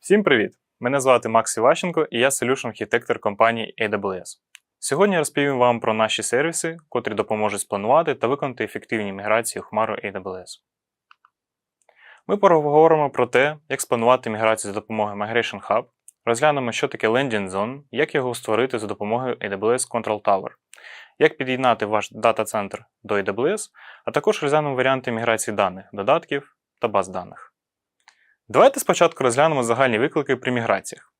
Всім привіт! Мене звати Макс Іващенко і я Solution архітектор компанії AWS. Сьогодні розповім вам про наші сервіси, котрі допоможуть спланувати та виконати ефективні міграції у хмару AWS. Ми поговоримо про те, як спланувати міграцію за допомогою Migration Hub, розглянемо, що таке Landing Zone, як його створити за допомогою AWS Control Tower, як під'єднати ваш дата-центр до AWS, а також розглянемо варіанти міграції даних, додатків та баз даних. Давайте спочатку розглянемо загальні виклики при міграціях.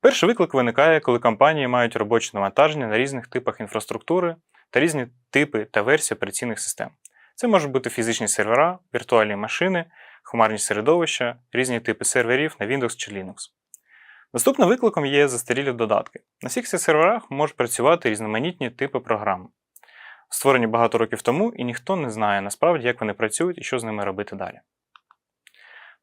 Перший виклик виникає, коли компанії мають робоче навантаження на різних типах інфраструктури та різні типи та версії операційних систем. Це можуть бути фізичні сервера, віртуальні машини, хмарні середовища, різні типи серверів на Windows чи Linux. Наступним викликом є застарілі додатки. На всіх цих серверах можуть працювати різноманітні типи програм, створені багато років тому, і ніхто не знає насправді, як вони працюють і що з ними робити далі.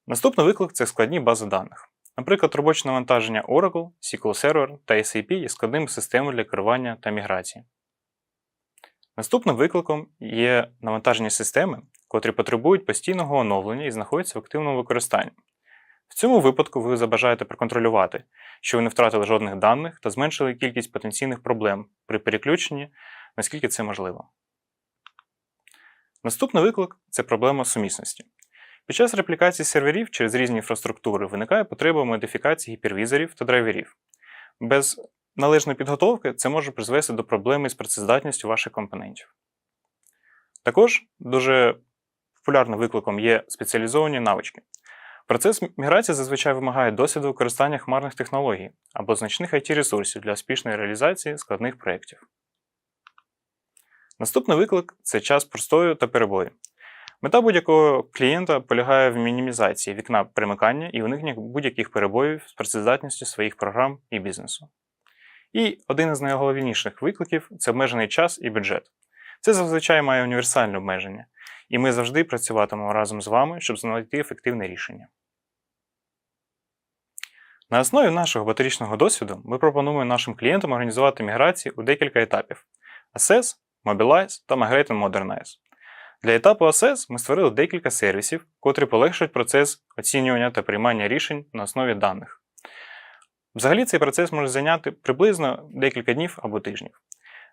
Наступний виклик це складні бази даних. Наприклад, робоче навантаження Oracle, SQL Server та SAP є складними системами для керування та міграції. Наступним викликом є навантаження системи, котрі потребують постійного оновлення і знаходяться в активному використанні. В цьому випадку ви забажаєте проконтролювати, що ви не втратили жодних даних та зменшили кількість потенційних проблем при переключенні, наскільки це можливо. Наступний виклик це проблема сумісності. Під час реплікації серверів через різні інфраструктури виникає потреба модифікації гіпервізорів та драйверів. Без належної підготовки це може призвести до проблеми з працездатністю ваших компонентів. Також дуже популярним викликом є спеціалізовані навички. Процес міграції зазвичай вимагає досвіду використання хмарних технологій або значних it ресурсів для успішної реалізації складних проєктів. Наступний виклик це час простою та перебою. Мета будь-якого клієнта полягає в мінімізації вікна примикання і уникнення будь-яких перебоїв з працездатністю своїх програм і бізнесу. І один із найголовніших викликів це обмежений час і бюджет. Це зазвичай має універсальне обмеження, і ми завжди працюватимемо разом з вами, щоб знайти ефективне рішення. На основі нашого батарічного досвіду ми пропонуємо нашим клієнтам організувати міграції у декілька етапів: Assess, Mobilize та Migrate and Modernize. Для етапу Assess ми створили декілька сервісів, котрі полегшують процес оцінювання та приймання рішень на основі даних. Взагалі цей процес може зайняти приблизно декілька днів або тижнів.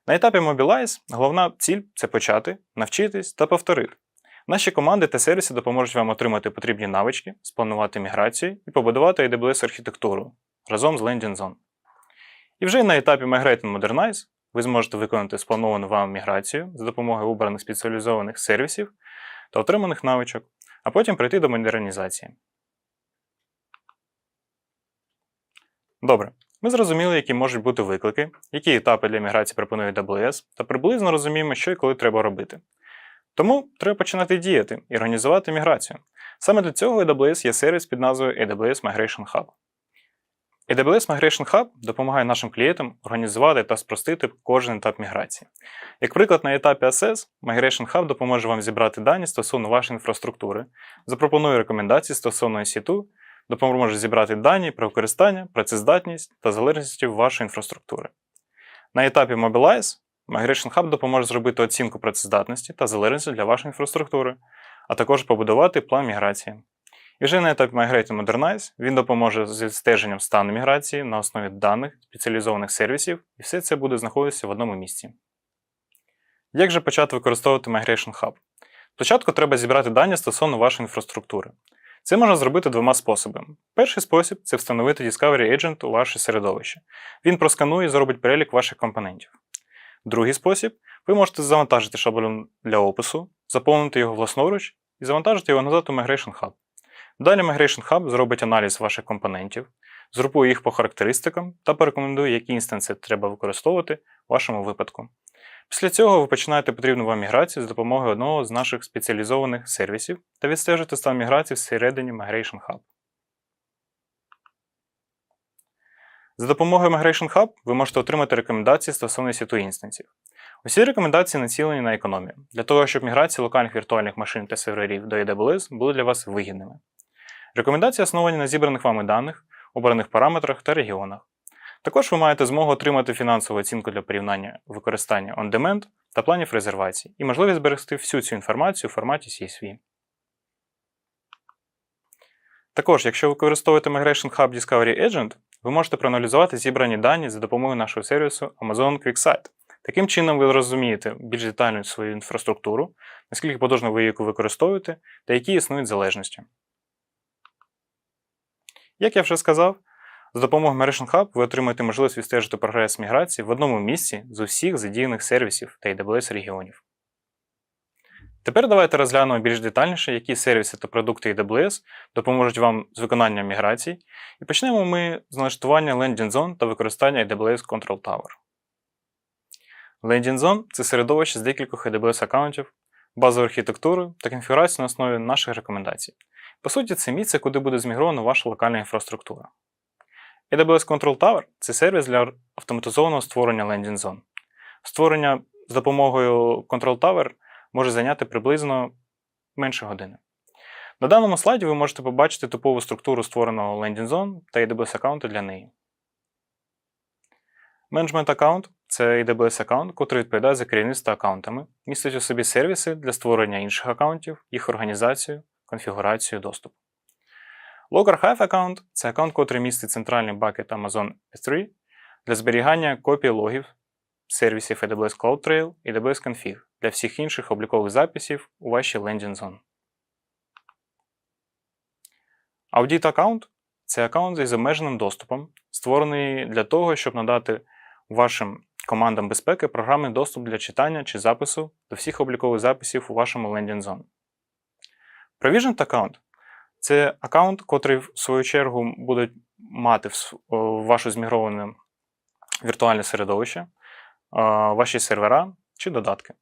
На етапі Mobilize головна ціль це почати, навчитись та повторити. Наші команди та сервіси допоможуть вам отримати потрібні навички, спланувати міграцію і побудувати AWS архітектуру разом з Landing Zone. І вже на етапі Migrate and Modernize ви зможете виконати сплановану вам міграцію за допомогою обраних спеціалізованих сервісів та отриманих навичок, а потім прийти до модернізації. Добре. Ми зрозуміли, які можуть бути виклики, які етапи для міграції пропонує AWS, та приблизно розуміємо, що і коли треба робити. Тому треба починати діяти і організувати міграцію. Саме для цього AWS є сервіс під назвою AWS Migration Hub. AWS Migration Hub допомагає нашим клієнтам організувати та спростити кожен етап міграції. Як приклад, на етапі Assess, Migration Hub допоможе вам зібрати дані стосовно вашої інфраструктури, запропонує рекомендації стосовно EC2, допоможе зібрати дані про використання, працездатність та залежність вашої інфраструктури. На етапі Mobilize Migration Hub допоможе зробити оцінку працездатності та залежності для вашої інфраструктури, а також побудувати план міграції. Вже на етапі Migrate Modernize він допоможе з відстеженням стану міграції на основі даних спеціалізованих сервісів, і все це буде знаходитися в одному місці. Як же почати використовувати Migration Hub? Спочатку треба зібрати дані стосовно вашої інфраструктури. Це можна зробити двома способами. Перший спосіб це встановити Discovery Agent у ваше середовище. Він просканує і зробить перелік ваших компонентів. Другий спосіб ви можете завантажити шаблон для опису, заповнити його власноруч і завантажити його назад у Migration Hub. Далі Migration Hub зробить аналіз ваших компонентів, згрупує їх по характеристикам та порекомендує, які інстанси треба використовувати в вашому випадку. Після цього ви починаєте потрібну вам міграцію з допомогою одного з наших спеціалізованих сервісів та відстежуєте стан міграції всередині Migration Hub. За допомогою Migration Hub ви можете отримати рекомендації стосовно сіту інстансів. Усі рекомендації націлені на економію, для того, щоб міграції локальних віртуальних машин та серверів до AWS були для вас вигідними. Рекомендації основані на зібраних вами даних, обраних параметрах та регіонах. Також ви маєте змогу отримати фінансову оцінку для порівняння використання on-demand та планів резервацій і можливість зберегти всю цю інформацію у форматі CSV. Також, якщо ви використовуєте Migration Hub Discovery Agent, ви можете проаналізувати зібрані дані за допомогою нашого сервісу Amazon QuickSight. Таким чином, ви розумієте більш детально свою інфраструктуру, наскільки потужно ви її використовуєте та які існують залежності. Як я вже сказав, з допомогою Migration Hub ви отримаєте можливість відстежити прогрес міграції в одному місці з усіх задіяних сервісів та AWS регіонів. Тепер давайте розглянемо більш детальніше, які сервіси та продукти AWS допоможуть вам з виконанням міграцій, і почнемо ми з налаштування Landing Zone та використання AWS Control Tower. Landing Zone це середовище з декількох AWS аккаунтів, базовою архітектурою та конфігурацією на основі наших рекомендацій. По суті, це місце, куди буде змігрована ваша локальна інфраструктура. AWS Control Tower це сервіс для автоматизованого створення Landing Zone. Створення з допомогою Control Tower може зайняти приблизно менше години. На даному слайді ви можете побачити типову структуру створеного Landing Zone та AWS аккаунту для неї. Management аккаунт це AWS аккаунт, який відповідає за керівництво аккаунтами, містить у собі сервіси для створення інших аккаунтів, їх організацію, конфігурацію доступу. Log Archive аккаунт це аккаунт, який містить центральний бакет Amazon S3 для зберігання копій логів сервісів AWS CloudTrail і AWS Config для всіх інших облікових записів у вашій Landing Zone. Audit аккаунт це аккаунт із обмеженим доступом, створений для того, щоб надати вашим командам безпеки програмний доступ для читання чи запису до всіх облікових записів у вашому Landing Zone. Provisioned аккаунт це аккаунт, котрий, в свою чергу, буде мати в ваше змігроване віртуальне середовище, ваші сервера чи додатки.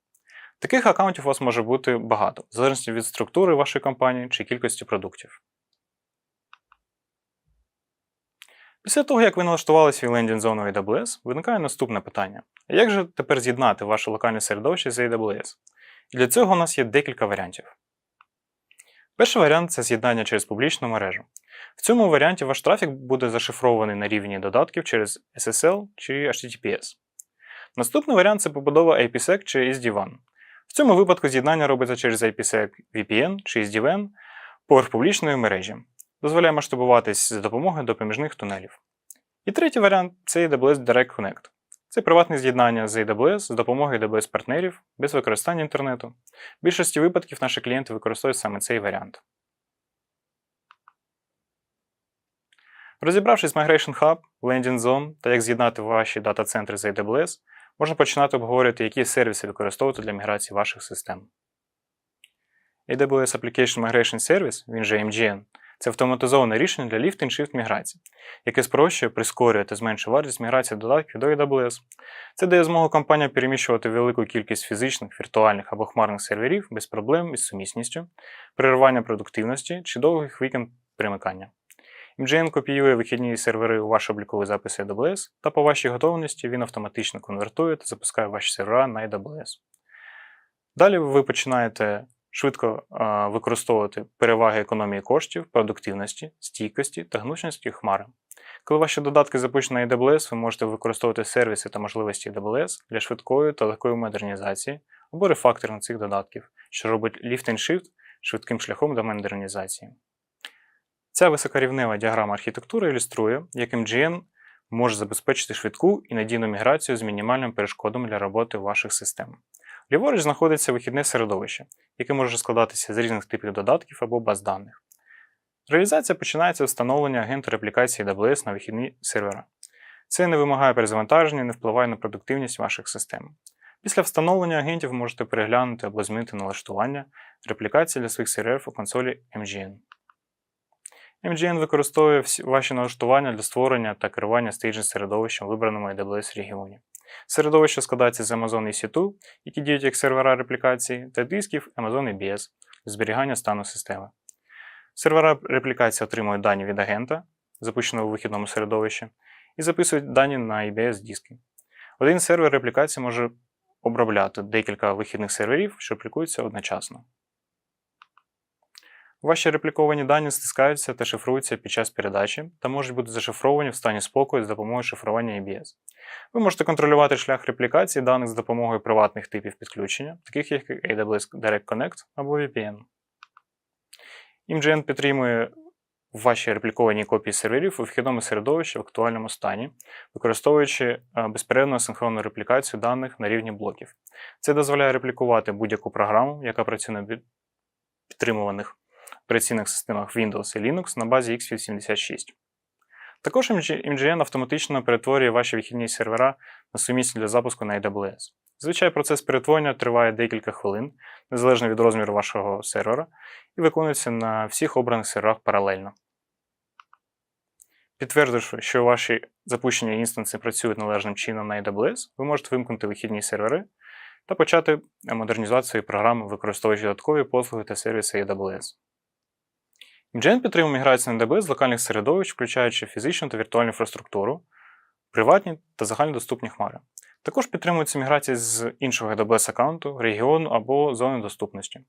Таких аккаунтів у вас може бути багато, в залежності від структури вашої компанії чи кількості продуктів. Після того, як ви налаштували свій лендінг зону AWS, виникає наступне питання: як же тепер з'єднати ваше локальне середовище з AWS? І для цього у нас є декілька варіантів. Перший варіант це з'єднання через публічну мережу. В цьому варіанті ваш трафік буде зашифрований на рівні додатків через SSL чи HTTPS. Наступний варіант це побудова IPsec чи SD-WAN. В цьому випадку з'єднання робиться через IPsec VPN чи SD-WAN поверх публічної мережі, дозволяє масштабуватись за допомогою допоміжних тунелів. І третій варіант це AWS Direct Connect. Це приватне з'єднання з AWS з допомогою AWS партнерів без використання інтернету. В більшості випадків наші клієнти використовують саме цей варіант. Розібравшись з Migration Hub, Landing Zone та як з'єднати ваші дата-центри з AWS, можна починати обговорювати, які сервіси використовувати для міграції ваших систем. AWS Application Migration Service, він же MGN, це автоматизоване рішення для Lift and Shift міграції, яке спрощує, прискорює та зменшує вартість міграції додатків до AWS. Це дає змогу компаніям переміщувати велику кількість фізичних, віртуальних або хмарних серверів без проблем із сумісністю, переривання продуктивності чи довгих вікend примикання. MGN копіює вихідні сервери у ваші облікові записи AWS, та по вашій готовності він автоматично конвертує та запускає ваші сервера на AWS. Далі ви починаєте швидко використовувати переваги економії коштів, продуктивності, стійкості та гнучності хмари. Коли ваші додатки запущені на AWS, ви можете використовувати сервіси та можливості AWS для швидкої та легкої модернізації або рефакторинг цих додатків, що робить Lift and Shift швидким шляхом до модернізації. Ця високорівнева діаграма архітектури ілюструє, як MGN може забезпечити швидку і надійну міграцію з мінімальним перешкодом для роботи ваших систем. Ліворуч знаходиться вихідне середовище, яке може складатися з різних типів додатків або баз даних. Реалізація починається з встановлення агенту реплікації AWS на вихідні сервера. Це не вимагає перезавантаження і не впливає на продуктивність ваших систем. Після встановлення агентів можете переглянути або змінити налаштування реплікації для своїх серверів у консолі MGN. MGN використовує ваші налаштування для створення та керування стейджинг середовищем вибраному AWS регіоні. Середовище складається з Amazon EC2, які діють як сервера реплікації, та дисків Amazon EBS зберігання стану системи. Сервера реплікації отримують дані від агента, запущеного у вихідному середовищі, і записують дані на EBS диски. Один сервер реплікації може обробляти декілька вихідних серверів, що реплікуються одночасно. Ваші репліковані дані стискаються та шифруються під час передачі та можуть бути зашифровані в стані спокою з допомогою шифрування EBS. Ви можете контролювати шлях реплікації даних з допомогою приватних типів підключення, таких як AWS Direct Connect або VPN. MGN підтримує в вашій реплікованій копії серверів у вхідному середовищі в актуальному стані, використовуючи е, безперервну синхронну реплікацію даних на рівні блоків. Це дозволяє реплікувати будь-яку програму, яка працює на підтримуваних операційних системах Windows і Linux на базі x86. Також MGN автоматично перетворює ваші вихідні сервера на сумісні для запуску на AWS. Зазвичай процес перетворення триває декілька хвилин, незалежно від розміру вашого сервера, і виконується на всіх обраних серверах паралельно. Підтвердивши, що ваші запущені інстанси працюють належним чином на AWS, ви можете вимкнути вихідні сервери та почати модернізацію програми, використовуючи додаткові послуги та сервіси AWS. MGN підтримує міграцію AWS з локальних середовищ, включаючи фізичну та віртуальну інфраструктуру, приватні та загальнодоступні хмари. Також підтримується міграція з іншого AWS аккаунту, регіону або зони доступності.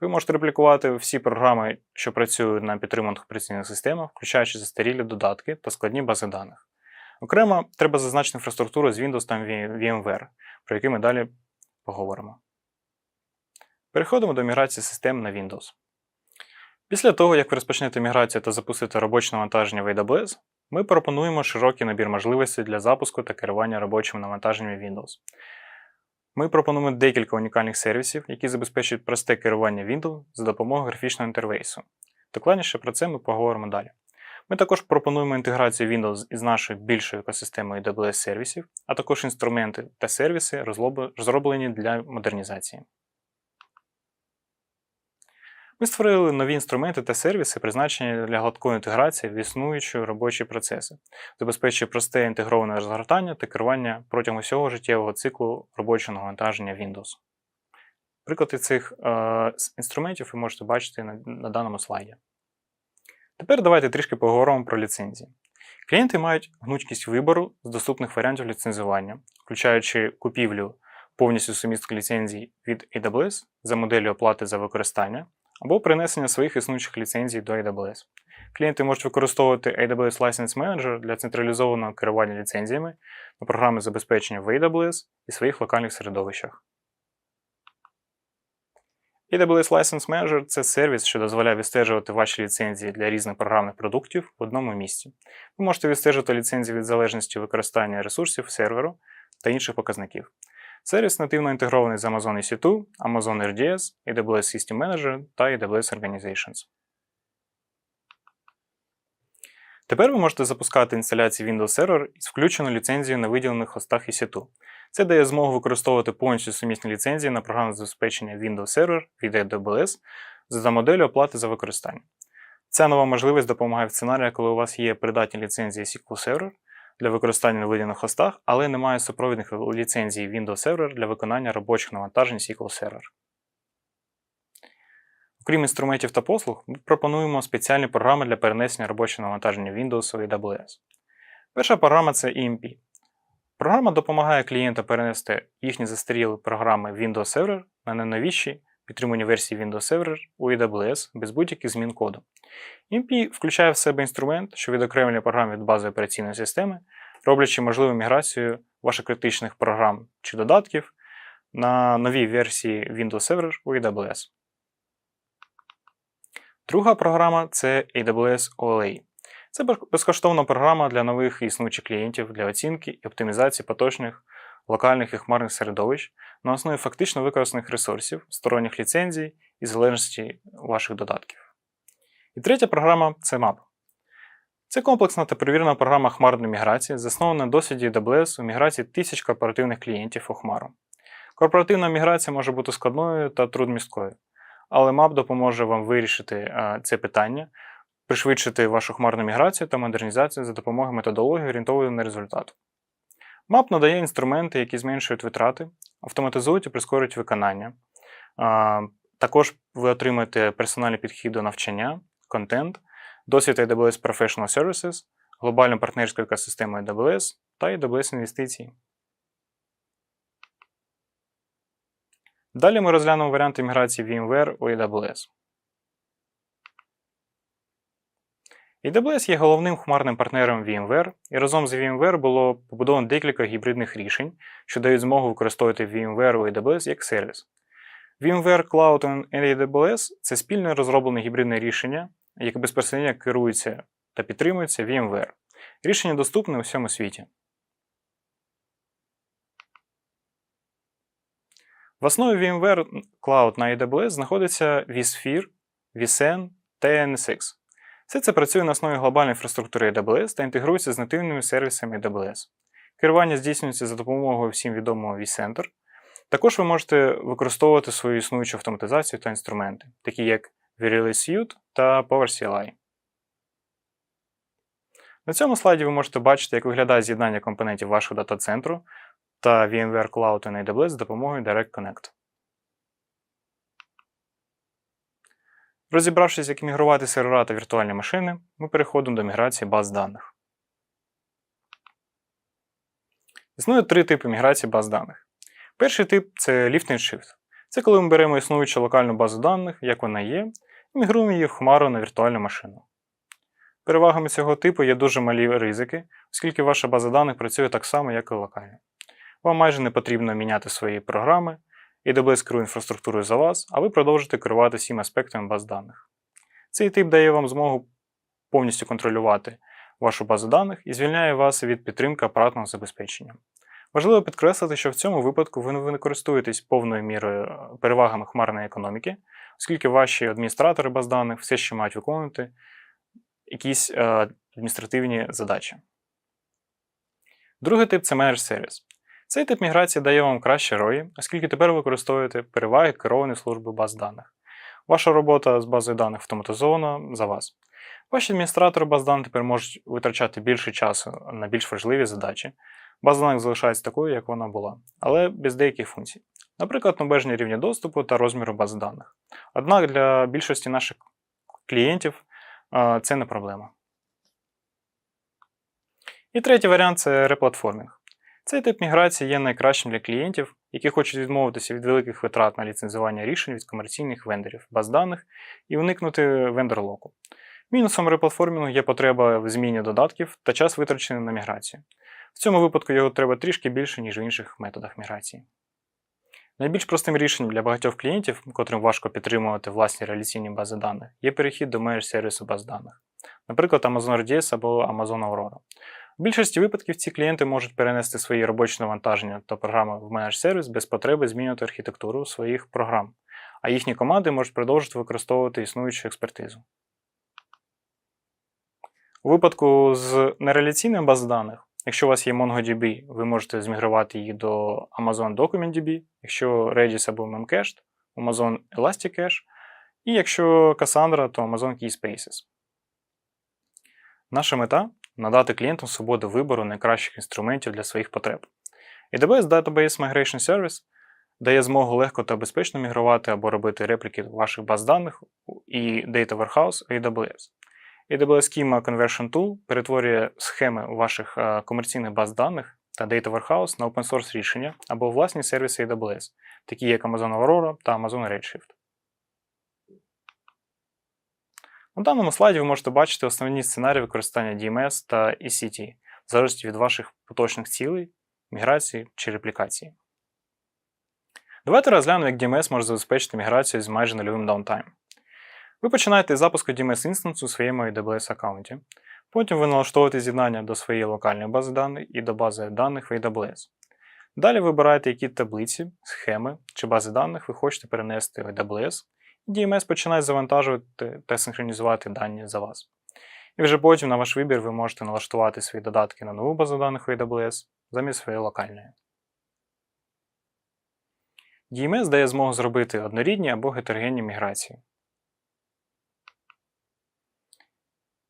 Ви можете реплікувати всі програми, що працюють на підтриманих операційних системах, включаючи застарілі додатки та складні бази даних. Окремо, треба зазначити інфраструктуру з Windows та VMware, про які ми далі поговоримо. Переходимо до міграції систем на Windows. Після того, як ви розпочнете міграцію та запустите робоче навантаження в AWS, ми пропонуємо широкий набір можливостей для запуску та керування робочими навантаженнями Windows. Ми пропонуємо декілька унікальних сервісів, які забезпечують просте керування Windows за допомогою графічного інтерфейсу. Докладніше про це ми поговоримо далі. Ми також пропонуємо інтеграцію Windows із нашою більшою екосистемою AWS сервісів, а також інструменти та сервіси, розроблені для модернізації. Ми створили нові інструменти та сервіси, призначені для гладкої інтеграції в існуючі робочі процеси, забезпечує просте інтегроване розгортання та керування протягом усього життєвого циклу робочого навантаження Windows. Приклади цих е, інструментів ви можете бачити на, на даному слайді. Тепер давайте трішки поговоримо про ліцензії. Клієнти мають гнучкість вибору з доступних варіантів ліцензування, включаючи купівлю повністю сумістки ліцензій від AWS за моделлю оплати за використання або принесення своїх існуючих ліцензій до AWS. Клієнти можуть використовувати AWS License Manager для централізованого керування ліцензіями на програми забезпечення в AWS і своїх локальних середовищах. AWS License Manager це сервіс, що дозволяє відстежувати ваші ліцензії для різних програмних продуктів в одному місці. Ви можете відстежувати ліцензії від залежності використання ресурсів серверу та інших показників. Сервіс нативно інтегрований з Amazon EC2, Amazon RDS, AWS System Manager та AWS Organizations. Тепер ви можете запускати інсталяції Windows Server із включеною ліцензією на виділених хостах EC2. Це дає змогу використовувати повністю сумісні ліцензії на програмне забезпечення Windows Server від AWS за моделлю оплати за використання. Ця нова можливість допомагає в сценаріях, коли у вас є придатні ліцензії SQL Server для використання на виділених хостах, але немає супровідних ліцензій Windows Server для виконання робочих навантажень SQL Server. Окрім інструментів та послуг, ми пропонуємо спеціальні програми для перенесення робочого навантаження Windows у AWS. Перша програма це EMP. Програма допомагає клієнтам перенести їхні застарілі програми Windows Server на найновіші підтримані версії Windows Server у AWS без будь-яких змін коду. EMP включає в себе інструмент, що відокремлює програми від бази операційної системи, роблячи можливу міграцію ваших критичних програм чи додатків на нові версії Windows Server у AWS. Друга програма це AWS OLA. Це безкоштовна програма для нових існуючих клієнтів для оцінки і оптимізації поточних локальних і хмарних середовищ на основі фактично використаних ресурсів, сторонніх ліцензій і залежності ваших додатків. І третя програма це MAP. Це комплексна та перевірена програма хмарної міграції, заснована на досвіді AWS у міграції тисяч корпоративних клієнтів у Хмару. Корпоративна міграція може бути складною та трудмісткою, але MAP допоможе вам вирішити е, це питання, пришвидшити вашу хмарну міграцію та модернізацію за допомогою методології, орієнтованої на результат. MAP надає інструменти, які зменшують витрати, автоматизують і прискорюють виконання. Також ви отримаєте персональний підхід до навчання, контент, досвід AWS Professional Services, глобальну партнерську екосистему AWS та AWS інвестиції. Далі ми розглянемо варіанти міграції VMware у AWS. AWS є головним хмарним партнером VMware, і разом з VMware було побудовано декілька гібридних рішень, що дають змогу використовувати VMware у AWS як сервіс. VMware Cloud and AWS це спільно розроблене гібридне рішення, яке безпосередньо керується та підтримується VMware. Рішення доступне у всьому світі. В основі VMware Cloud на AWS знаходиться vSphere, vSAN та NSX. Все це працює на основі глобальної інфраструктури AWS та інтегрується з нативними сервісами AWS. Керування здійснюється за допомогою всім відомого vCenter. Також ви можете використовувати свою існуючу автоматизацію та інструменти, такі як vRelease Suite та PowerCLI. На цьому слайді ви можете бачити, як виглядає з'єднання компонентів вашого дата-центру та VMware Cloud на AWS з допомогою Direct Connect. Розібравшись, як мігрувати сервера та віртуальні машини, ми переходимо до міграції баз даних. Існує три типи міграції баз даних. Перший тип це Lift and Shift. Це коли ми беремо існуючу локальну базу даних, як вона є, і мігруємо її в хмару на віртуальну машину. Перевагами цього типу є дуже малі ризики, оскільки ваша база даних працює так само, як і локальна. Вам майже не потрібно міняти свої програми, AWS керує інфраструктурою за вас, а ви продовжите керувати всіма аспектами баз даних. Цей тип дає вам змогу повністю контролювати вашу базу даних і звільняє вас від підтримки апаратного забезпечення. Важливо підкреслити, що в цьому випадку ви не користуєтесь повною мірою перевагами хмарної економіки, оскільки ваші адміністратори баз даних все ще мають виконувати якісь адміністративні задачі. Другий тип це Managed Service. Цей тип міграції дає вам краще ROI, оскільки тепер ви використовуєте переваги керованої служби баз даних. Ваша робота з базою даних автоматизована за вас. Ваші адміністратори баз даних тепер можуть витрачати більше часу на більш важливі задачі. База даних залишається такою, як вона була, але без деяких функцій. Наприклад, обмеження рівня доступу та розміру баз даних. Однак для більшості наших клієнтів це не проблема. І третій варіант це реплатформінг. Цей тип міграції є найкращим для клієнтів, які хочуть відмовитися від великих витрат на ліцензування рішень від комерційних вендорів, баз даних і уникнути вендор-локу. Мінусом реплатформінгу є потреба в зміні додатків та час витрачений на міграцію. В цьому випадку його треба трішки більше, ніж в інших методах міграції. Найбільш простим рішенням для багатьох клієнтів, котрим важко підтримувати власні реляційні бази даних, є перехід до мереж сервісу баз даних, наприклад, Amazon RDS або Amazon Aurora. В більшості випадків ці клієнти можуть перенести свої робочі навантаження та програми в менедж сервіс без потреби змінювати архітектуру своїх програм, а їхні команди можуть продовжити використовувати існуючу експертизу. У випадку з нереляційними баз даних, якщо у вас є MongoDB, ви можете змігрувати її до Amazon DocumentDB, якщо Redis або Memcached, Amazon Elasticache, і якщо Cassandra, то Amazon KeySpaces. Наша мета надати клієнтам свободу вибору найкращих інструментів для своїх потреб. AWS Database Migration Service дає змогу легко та безпечно мігрувати або робити репліки ваших баз даних і Data Warehouse AWS. AWS Schema Conversion Tool перетворює схеми ваших комерційних баз даних та Data Warehouse на open source рішення або власні сервіси AWS, такі як Amazon Aurora та Amazon Redshift. На даному слайді ви можете бачити основні сценарії використання DMS та ECT, в залежності від ваших поточних цілей, міграції чи реплікації. Давайте розглянемо, як DMS може забезпечити міграцію з майже нульовим даунтайм. Ви починаєте з запуску DMS інстансу у своєму AWS аккаунті. Потім ви налаштовуєте з'єднання до своєї локальної бази даних і до бази даних в AWS. Далі вибираєте, які таблиці, схеми чи бази даних ви хочете перенести в AWS DMS починає завантажувати та синхронізувати дані за вас. І вже потім на ваш вибір ви можете налаштувати свої додатки на нову базу даних у AWS замість своєї локальної. DMS дає змогу зробити однорідні або гетерогенні міграції.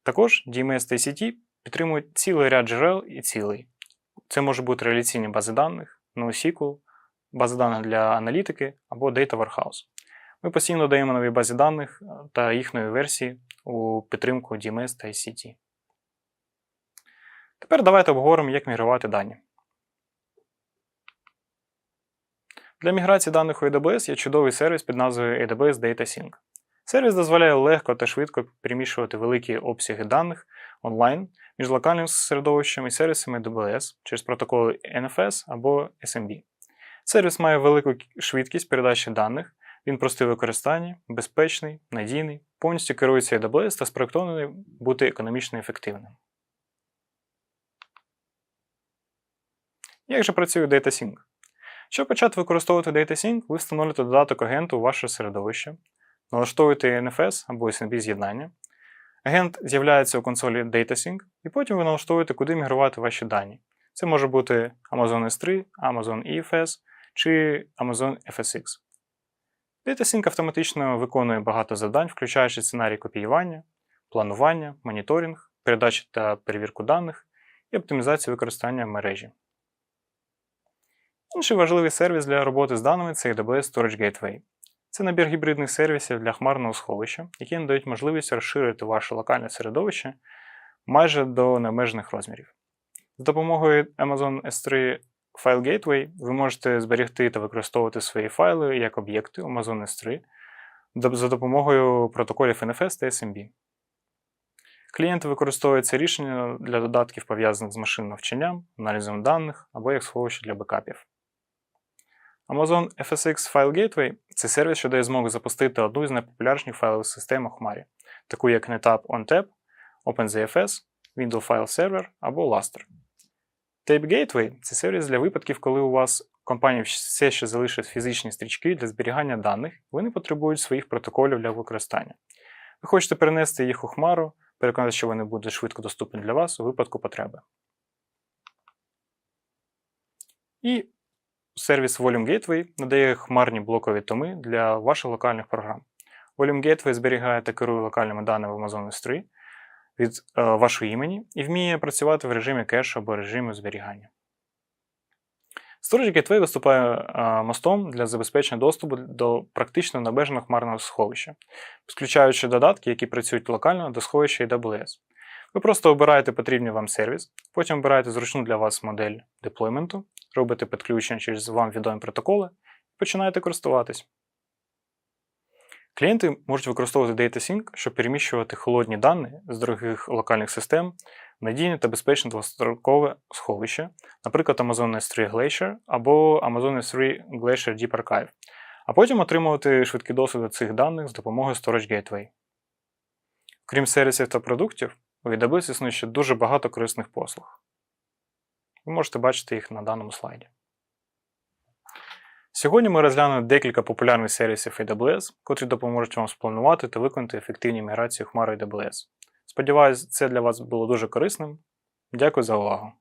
Також DMS та ECT підтримують цілий ряд джерел і цілей. Це можуть бути реляційні бази даних, NoSQL, бази даних для аналітики або Data Warehouse. Ми постійно даємо нові бази даних та їхньої версії у підтримку DMS та ICT. Тепер давайте обговоримо, як мігрувати дані. Для міграції даних у AWS є чудовий сервіс під назвою AWS Data Sync. Сервіс дозволяє легко та швидко переміщувати великі обсяги даних онлайн між локальним середовищем і сервісами AWS через протоколи NFS або SMB. Сервіс має велику швидкість передачі даних, він простий в використанні, безпечний, надійний повністю керується AWS та спроєктований бути економічно ефективним. Як же працює DataSync? Щоб почати використовувати DataSync, ви встановлюєте додаток агенту у ваше середовище, налаштовуєте NFS або SNB з'єднання. Агент з'являється у консолі DataSync, і потім ви налаштовуєте, куди мігрувати ваші дані. Це може бути Amazon S3, Amazon EFS чи Amazon FSX. DataSync автоматично виконує багато завдань, включаючи сценарій копіювання, планування, моніторинг, передачу та перевірку даних і оптимізацію використання мережі. Інший важливий сервіс для роботи з даними це AWS Storage Gateway. Це набір гібридних сервісів для хмарного сховища, які надають можливість розширити ваше локальне середовище майже до необмежених розмірів. За допомогою Amazon S3 File Gateway ви можете зберігти та використовувати свої файли як об'єкти у Amazon S3 за допомогою протоколів NFS та SMB. Клієнти використовують це рішення для додатків, пов'язаних з машинним навчанням, аналізом даних або як сховище для бекапів. Amazon FSX File Gateway це сервіс, що дає змогу запустити одну з найпопулярніших файлових систем у Хмарі, таку як NetApp ONTAP, OpenZFS, Windows File Server або Lustre. Tape Gateway це сервіс для випадків, коли у вас в компанії все ще залишать фізичні стрічки для зберігання даних, вони потребують своїх протоколів для використання. Ви хочете перенести їх у Хмару, переконатися, що вони будуть швидко доступні для вас у випадку потреби. І сервіс Volume Gateway надає хмарні блокові томи для ваших локальних програм. Volume Gateway зберігає та керує локальними даними в Amazon S3 від е, вашого імені і вміє працювати в режимі кеш або режимі зберігання. Storage Gateway виступає е, мостом для забезпечення доступу до практично набежного хмарного сховища, підключаючи додатки, які працюють локально до сховища AWS. Ви просто обираєте потрібний вам сервіс, потім обираєте зручну для вас модель деплойменту, робите підключення через вам відомі протоколи і починаєте користуватись. Клієнти можуть використовувати DataSync, щоб переміщувати холодні дані з дорогих локальних систем в надійне та безпечне двострокове сховище, наприклад, Amazon S3 Glacier або Amazon S3 Glacier Deep Archive, а потім отримувати швидкий досвід до цих даних з допомогою Storage Gateway. Крім сервісів та продуктів, у AWS існує ще дуже багато корисних послуг. Ви можете бачити їх на даному слайді. Сьогодні ми розглянемо декілька популярних сервісів AWS, котрі допоможуть вам спланувати та виконати ефективні міграції хмари AWS. Сподіваюсь, це для вас було дуже корисним. Дякую за увагу!